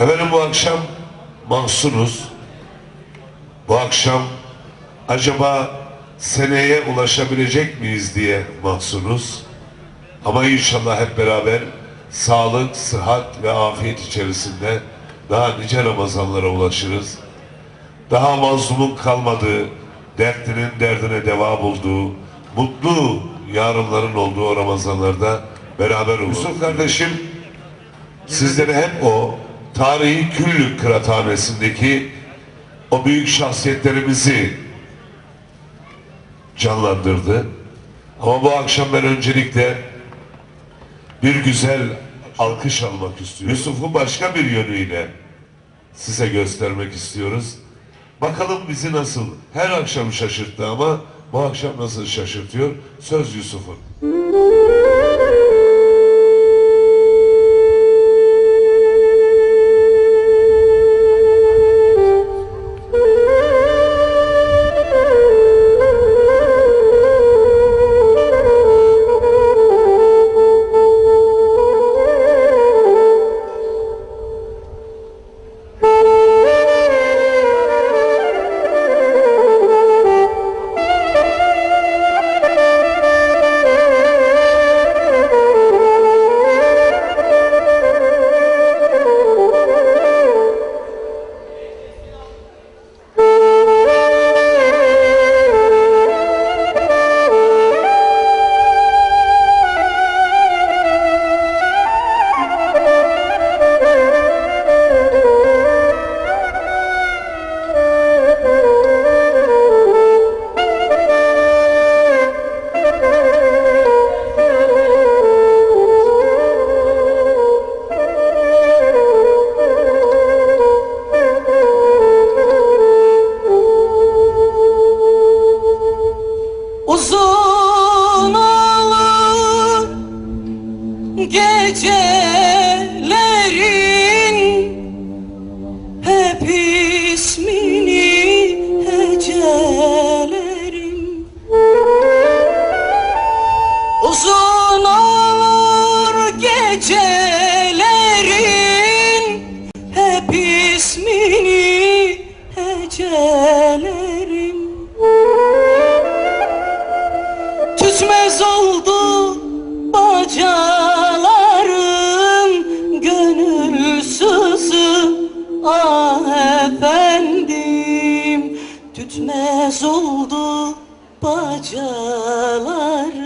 Efendim bu akşam mahsunuz. Bu akşam acaba seneye ulaşabilecek miyiz diye mahsunuz. Ama inşallah hep beraber sağlık, sıhhat ve afiyet içerisinde daha nice Ramazanlara ulaşırız. Daha mazlumun kalmadığı, dertlinin derdine deva bulduğu, mutlu yarınların olduğu o Ramazanlarda beraber oluruz. Yusuf kardeşim sizlere hep o tarihi küllük kıraathanesindeki o büyük şahsiyetlerimizi canlandırdı. Ama bu akşam ben öncelikle bir güzel alkış almak istiyorum. Yusuf'u başka bir yönüyle size göstermek istiyoruz. Bakalım bizi nasıl her akşam şaşırttı ama bu akşam nasıl şaşırtıyor? Söz Yusuf'un. Bacalarım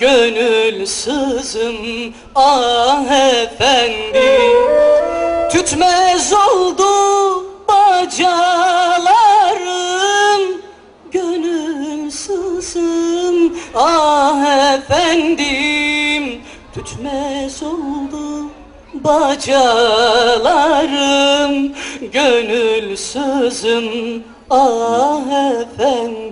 Gönülsüzüm ah efendim. Tütmez oldu bacalarım Gönülsüzüm ah efendim. Tütmez oldu bacalarım Gönülsüzüm ah efendim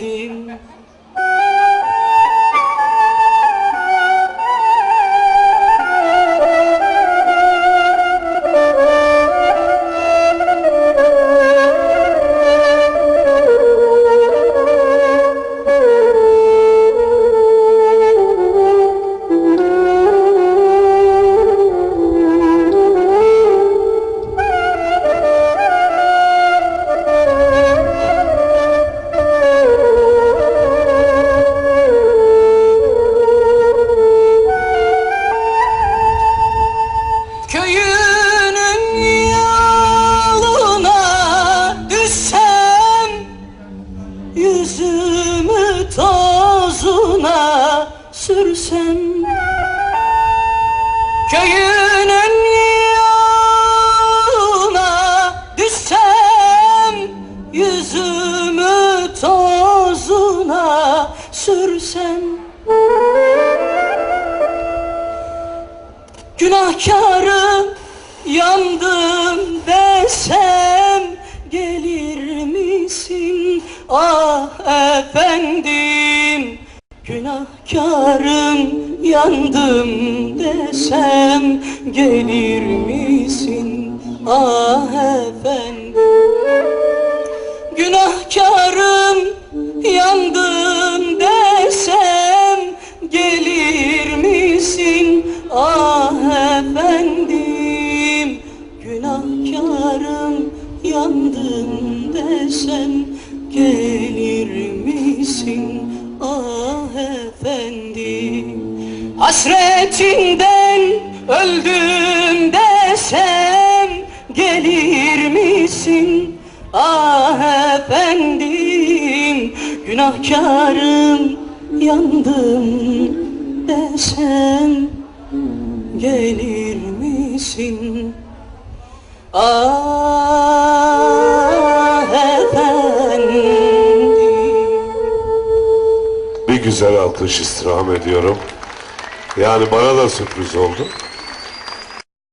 sürsem Köyünün yoluna düşsem Yüzümü tozuna sürsem. Günahkarım yandım desem gelir misin? Ah efendim Günahkarım yandım desem gelir misin? Ah efendim Günahkarım yandım desem gelir misin? Ah efendim. Günah Günahkarım yandım desem Gelir misin? Ah efendim Hasretinden öldüm desem Gelir misin? Ah efendim Günahkarım yandım desem Gelir misin? Ah güzel alkış istirham ediyorum. Yani bana da sürpriz oldu.